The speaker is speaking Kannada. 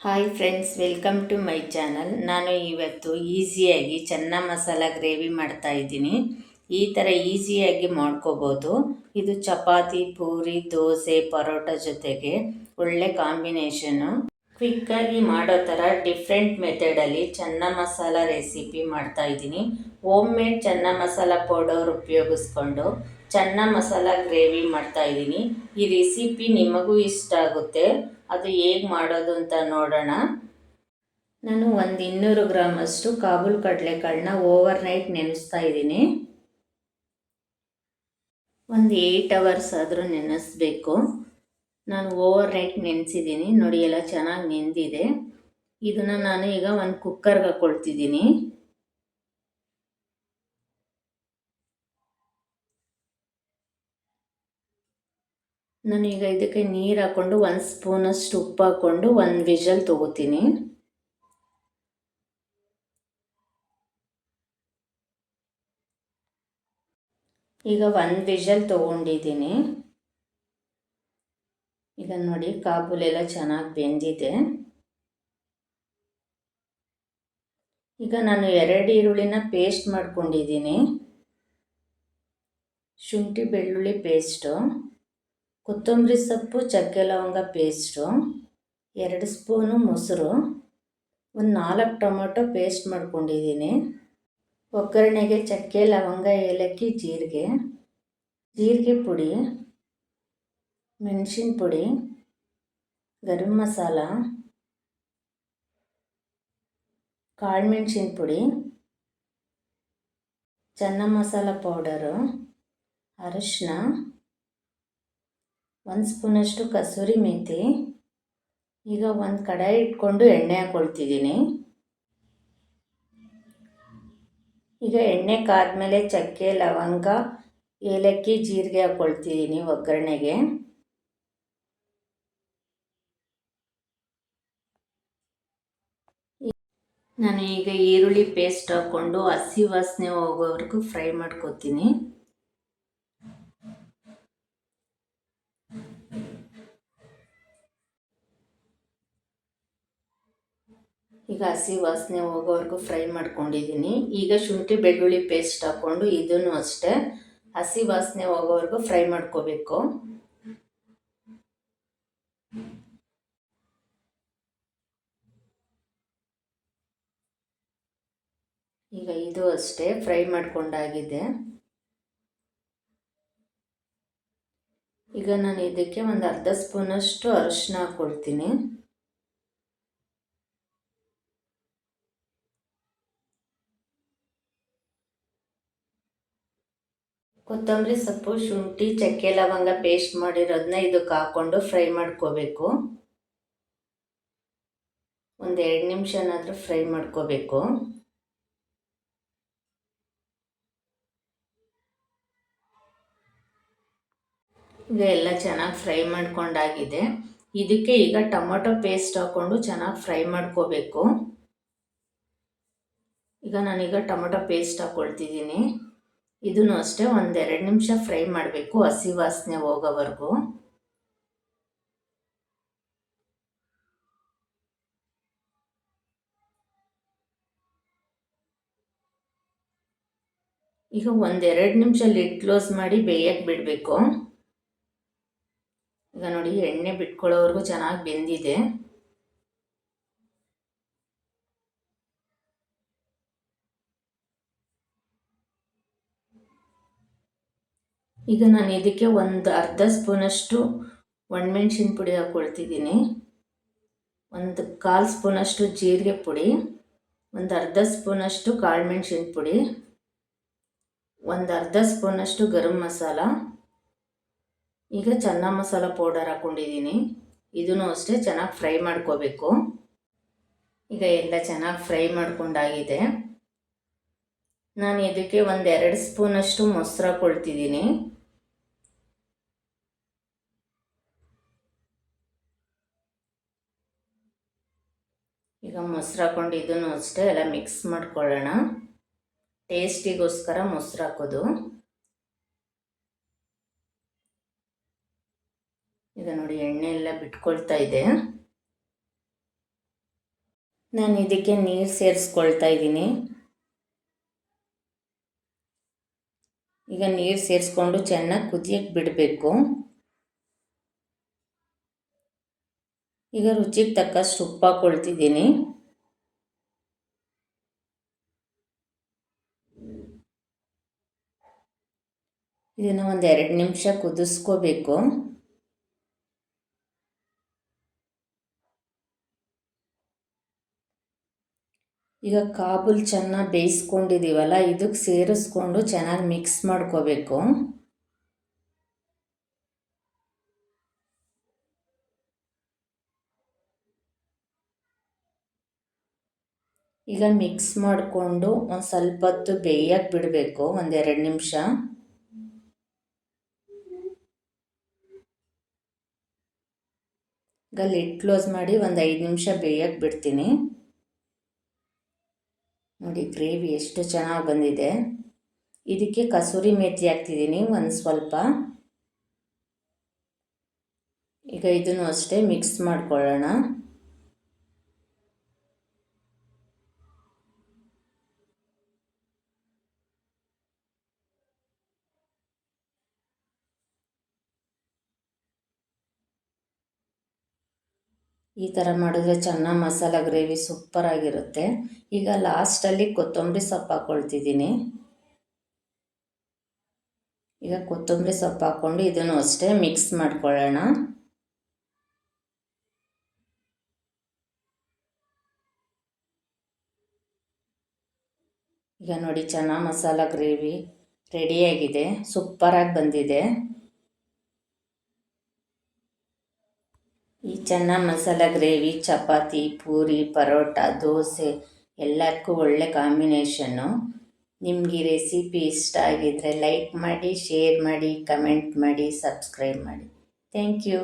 Hi friends welcome to my channel ನಾನು ಇವತ್ತು ಈಸಿಯಾಗಿ ಚೆನ್ನ ಮಸಾಲ ಗ್ರೇವಿ ಮಾಡ್ತಾ ಇದ್ದೀನಿ. ಈ ಥರ ಈಸಿಯಾಗಿ ಮಾಡ್ಕೋಬೋದು. ಇದು ಚಪಾತಿ, ಪೂರಿ, ದೋಸೆ, ಪರೋಟ ಜೊತೆಗೆ ಒಳ್ಳೆ ಕಾಂಬಿನೇಷನು. ಕ್ವಿಕ್ಕಾಗಿ ಮಾಡೋ ಥರ ಡಿಫ್ರೆಂಟ್ ಮೆಥಡಲ್ಲಿ ಚೆನ್ನ ಮಸಾಲ ರೆಸಿಪಿ ಮಾಡ್ತಾ ಇದ್ದೀನಿ. ಹೋಮ್ ಮೇಡ್ ಚೆನ್ನ ಮಸಾಲ ಪೌಡರ್ ಉಪಯೋಗಿಸ್ಕೊಂಡು ಚೆನ್ನ ಮಸಾಲ ಗ್ರೇವಿ ಮಾಡ್ತಾ ಇದ್ದೀನಿ. ಈ ರೆಸಿಪಿ ನಿಮಗೂ ಇಷ್ಟ ಆಗುತ್ತೆ. ಅದು ಹೇಗೆ ಮಾಡೋದು ಅಂತ ನೋಡೋಣ. ನಾನು ಒಂದು ಇನ್ನೂರು ಗ್ರಾಮಷ್ಟು ಕಾಬೂಲ್ ಕಡಲೆಕಾಳನ್ನ ಓವರ್ ನೈಟ್ ನೆನೆಸ್ತಾ ಇದ್ದೀನಿ. ಒಂದು ಏಯ್ಟ್ ಅವರ್ಸ್ ಆದರೂ ನೆನೆಸ್ಬೇಕು. ನಾನು ಓವರ್ ನೈಟ್ ನೆನೆಸಿದ್ದೀನಿ ನೋಡಿ, ಎಲ್ಲ ಚೆನ್ನಾಗಿ ನೆಂದಿದೆ. ಇದನ್ನು ನಾನು ಈಗ ಒಂದು ಕುಕ್ಕರ್ಗೆ ಹಾಕ್ಕೊಳ್ತಿದ್ದೀನಿ ನಾನು ಈಗ ಇದಕ್ಕೆ ನೀರು ಹಾಕ್ಕೊಂಡು ಒಂದು ಸ್ಪೂನಷ್ಟು ಉಪ್ಪು ಹಾಕ್ಕೊಂಡು ಒಂದು ವಿಷಲ್ ತೊಗೋತೀನಿ. ಈಗ ಒಂದು ವಿಷಲ್ ತೊಗೊಂಡಿದ್ದೀನಿ. ಈಗ ನೋಡಿ ಕಾಬೂಲೆಲ್ಲ ಚೆನ್ನಾಗಿ ಬೆಂದಿದೆ. ಈಗ ನಾನು ಎರಡು ಈರುಳ್ಳಿನ ಪೇಸ್ಟ್ ಮಾಡ್ಕೊಂಡಿದ್ದೀನಿ. ಶುಂಠಿ ಬೆಳ್ಳುಳ್ಳಿ ಪೇಸ್ಟು ಕೊತ್ತಂಬರಿ ಸೊಪ್ಪು, ಚಕ್ಕೆ ಲವಂಗ ಪೇಸ್ಟು ಎರಡು ಸ್ಪೂನು ಮೊಸರು, ಒಂದು ನಾಲ್ಕು ಟೊಮೊಟೊ ಪೇಸ್ಟ್ ಮಾಡ್ಕೊಂಡಿದ್ದೀನಿ. ಒಗ್ಗರಣೆಗೆ ಚಕ್ಕೆ, ಲವಂಗ, ಏಲಕ್ಕಿ, ಜೀರಿಗೆ ಜೀರಿಗೆ ಪುಡಿ, ಮೆಣಸಿನ ಪುಡಿ, ಗರಂ ಮಸಾಲ, ಕಾಳು ಮೆಣಸಿನ ಪುಡಿ, ಚೆನ್ನ ಮಸಾಲ ಪೌಡರು, ಅರಶಿನ, ಒಂದು ಸ್ಪೂನಷ್ಟು ಕಸೂರಿ ಮೇಥಿ ಈಗ ಒಂದು ಕಡಾಯಿ ಇಟ್ಕೊಂಡು ಎಣ್ಣೆ ಹಾಕ್ಕೊಳ್ತಿದ್ದೀನಿ ಈಗ ಎಣ್ಣೆ ಕಾದ್ಮೇಲೆ ಚಕ್ಕೆ, ಲವಂಗ, ಏಲಕ್ಕಿ, ಜೀರಿಗೆ ಹಾಕ್ಕೊಳ್ತಿದ್ದೀನಿ ಒಗ್ಗರಣೆಗೆ. ನಾನು ಈಗ ಈರುಳ್ಳಿ ಪೇಸ್ಟ್ ಹಾಕ್ಕೊಂಡು ಹಸಿ ವಾಸನೆ ಹೋಗೋವರೆಗೂ ಫ್ರೈ ಮಾಡ್ಕೊತೀನಿ. ಈಗ ಹಸಿ ವಾಸನೆ ಹೋಗೋವರೆಗೂ ಫ್ರೈ ಮಾಡ್ಕೊಂಡಿದ್ದೀನಿ ಈಗ ಶುಂಠಿ, ಬೆಳ್ಳುಳ್ಳಿ ಪೇಸ್ಟ್ ಹಾಕ್ಕೊಂಡು ಇದನ್ನು ಅಷ್ಟೇ ಹಸಿ ವಾಸನೆ ಹೋಗೋವರೆಗೂ ಫ್ರೈ ಮಾಡ್ಕೋಬೇಕು. ಈಗ ಇದು ಅಷ್ಟೇ ಫ್ರೈ ಮಾಡ್ಕೊಂಡಾಗಿದೆ. ಈಗ ನಾನು ಇದಕ್ಕೆ ಒಂದು ಅರ್ಧ ಸ್ಪೂನಷ್ಟು ಅರಿಶಿನ ಹಾಕ್ಕೊಳ್ತೀನಿ ಕೊತ್ತಂಬರಿ ಸೊಪ್ಪು, ಶುಂಠಿ, ಚಕ್ಕೆ, ಲವಂಗ ಪೇಸ್ಟ್ ಮಾಡಿರೋದನ್ನ ಇದಕ್ಕೆ ಹಾಕ್ಕೊಂಡು ಫ್ರೈ ಮಾಡ್ಕೋಬೇಕು. ಒಂದು ಎರಡು ನಿಮಿಷನಾದರೂ ಫ್ರೈ ಮಾಡ್ಕೋಬೇಕು. ಈಗ ಎಲ್ಲ ಚೆನ್ನಾಗಿ ಫ್ರೈ ಮಾಡ್ಕೊಂಡಾಗಿದೆ. ಇದಕ್ಕೆ ಈಗ ಟೊಮೊಟೊ ಪೇಸ್ಟ್ ಹಾಕ್ಕೊಂಡು ಚೆನ್ನಾಗಿ ಫ್ರೈ ಮಾಡ್ಕೋಬೇಕು. ಈಗ ನಾನೀಗ ಟೊಮೊಟೊ ಪೇಸ್ಟ್ ಹಾಕ್ಕೊಳ್ತಿದ್ದೀನಿ ಇದನ್ನು ಅಷ್ಟೇ, ಒಂದೆರಡು ನಿಮಿಷ ಫ್ರೈ ಮಾಡಬೇಕು ಹಸಿ ವಾಸನೆ ಹೋಗೋವರೆಗೂ. ಈಗ ಒಂದೆರಡು ನಿಮಿಷ ಲಿಡ್ ಕ್ಲೋಸ್ ಮಾಡಿ ಬೇಯಕ್ಕೆ ಬಿಡಬೇಕು. ಈಗ ನೋಡಿ ಎಣ್ಣೆ ಬಿಟ್ಕೊಳ್ಳೋವರೆಗೂ ಚೆನ್ನಾಗಿ ಬೆಂದಿದೆ. ಈಗ ನಾನು ಇದಕ್ಕೆ ಒಂದು ಅರ್ಧ ಸ್ಪೂನಷ್ಟು ಒಣಮೆಣ್ಸಿನ ಪುಡಿ ಹಾಕ್ಕೊಳ್ತಿದ್ದೀನಿ ಒಂದು ಕಾಲು ಸ್ಪೂನಷ್ಟು ಜೀರಿಗೆ ಪುಡಿ, ಒಂದು ಅರ್ಧ ಸ್ಪೂನಷ್ಟು ಕಾಳು ಮೆಣಸಿನ ಪುಡಿ, ಒಂದು ಅರ್ಧ ಸ್ಪೂನಷ್ಟು ಗರಂ ಮಸಾಲ. ಈಗ ಚೆನ್ನ ಮಸಾಲ ಪೌಡರ್ ಹಾಕ್ಕೊಂಡಿದ್ದೀನಿ ಇದನ್ನು ಅಷ್ಟೇ ಚೆನ್ನಾಗಿ ಫ್ರೈ ಮಾಡ್ಕೋಬೇಕು. ಈಗ ಎಲ್ಲ ಚೆನ್ನಾಗಿ ಫ್ರೈ ಮಾಡ್ಕೊಂಡಾಗಿದೆ. ನಾನು ಇದಕ್ಕೆ ಒಂದು ಎರಡು ಸ್ಪೂನಷ್ಟು ಮೊಸರು ಹಾಕ್ಕೊಳ್ತಿದ್ದೀನಿ ಈಗ ಮೊಸರು ಹಾಕೊಂಡು ಇದನ್ನು ಅಷ್ಟೇ ಎಲ್ಲ ಮಿಕ್ಸ್ ಮಾಡ್ಕೊಳ್ಳೋಣ. ಟೇಸ್ಟಿಗೋಸ್ಕರ ಮೊಸರು ಹಾಕೋದು. ಈಗ ನೋಡಿ ಎಣ್ಣೆ ಎಲ್ಲ ಬಿಟ್ಕೊಳ್ತಾ ಇದೆ. ನಾನು ಇದಕ್ಕೆ ನೀರು ಸೇರಿಸ್ಕೊಳ್ತಾ ಇದ್ದೀನಿ. ಈಗ ನೀರು ಸೇರಿಸ್ಕೊಂಡು ಚೆನ್ನಾಗಿ ಕುದಿಯಕ್ಕೆ ಬಿಡಬೇಕು. ಈಗ ರುಚಿಗೆ ತಕ್ಕಷ್ಟು ಉಪ್ಪು ಹಾಕ್ಕೊಳ್ತಿದ್ದೀನಿ ಇದನ್ನು ಒಂದು ಎರಡು ನಿಮಿಷ ಕುದಿಸ್ಕೋಬೇಕು. ಈಗ ಕಾಬೂಲ್ ಚೆನ್ನಾಗಿ ಬೇಯಿಸ್ಕೊಂಡಿದ್ದೀವಲ್ಲ ಇದಕ್ಕೆ ಸೇರಿಸ್ಕೊಂಡು ಚೆನ್ನಾಗಿ ಮಿಕ್ಸ್ ಮಾಡ್ಕೋಬೇಕು. ಈಗ ಮಿಕ್ಸ್ ಮಾಡಿಕೊಂಡು ಒಂದು ಸ್ವಲ್ಪ ಹೊತ್ತು ಬೇಯಕ್ಕೆ ಬಿಡಬೇಕು ಒಂದೆರಡು ನಿಮಿಷ. ಈಗ ಲಿಡ್ ಕ್ಲೋಸ್ ಮಾಡಿ ಒಂದು ಐದು ನಿಮಿಷ ಬೇಯಕ್ಕೆ ಬಿಡ್ತೀನಿ. ನೋಡಿ ಗ್ರೇವಿ ಎಷ್ಟು ಚೆನ್ನಾಗಿ ಬಂದಿದೆ. ಇದಕ್ಕೆ ಕಸೂರಿ ಮೇತಿ ಹಾಕ್ತಿದ್ದೀನಿ ಒಂದು ಸ್ವಲ್ಪ. ಈಗ ಇದನ್ನು ಅಷ್ಟೇ ಮಿಕ್ಸ್ ಮಾಡ್ಕೊಳ್ಳೋಣ. ಈ ಥರ ಮಾಡಿದ್ರೆ ಚೆನ್ನಾಗಿ ಮಸಾಲ ಗ್ರೇವಿ ಸೂಪರಾಗಿರುತ್ತೆ ಈಗ ಲಾಸ್ಟಲ್ಲಿ ಕೊತ್ತಂಬರಿ ಸೊಪ್ಪು ಹಾಕ್ಕೊಳ್ತಿದ್ದೀನಿ ಈಗ ಕೊತ್ತಂಬರಿ ಸೊಪ್ಪು ಹಾಕ್ಕೊಂಡು ಇದನ್ನು ಅಷ್ಟೇ ಮಿಕ್ಸ್ ಮಾಡ್ಕೊಳ್ಳೋಣ. ಈಗ ನೋಡಿ ಚೆನ್ನಾಗಿ ಮಸಾಲ ಗ್ರೇವಿ ರೆಡಿಯಾಗಿದೆ ಸೂಪರಾಗಿ ಬಂದಿದೆ ಈ ಚೆನ್ನ ಮಸಾಲ, ಗ್ರೇವಿ, ಚಪಾತಿ, ಪೂರಿ, ಪರೋಟ, ದೋಸೆ ಎಲ್ಲಕ್ಕೂ ಒಳ್ಳೆ ಕಾಂಬಿನೇಷನ್ನು. ನಿಮಗೆ ರೆಸಿಪಿ ಇಷ್ಟ ಆಗಿದ್ದರೆ ಲೈಕ್ ಮಾಡಿ, ಶೇರ್ ಮಾಡಿ, ಕಮೆಂಟ್ ಮಾಡಿ, ಸಬ್ಸ್ಕ್ರೈಬ್ ಮಾಡಿ. Thank you.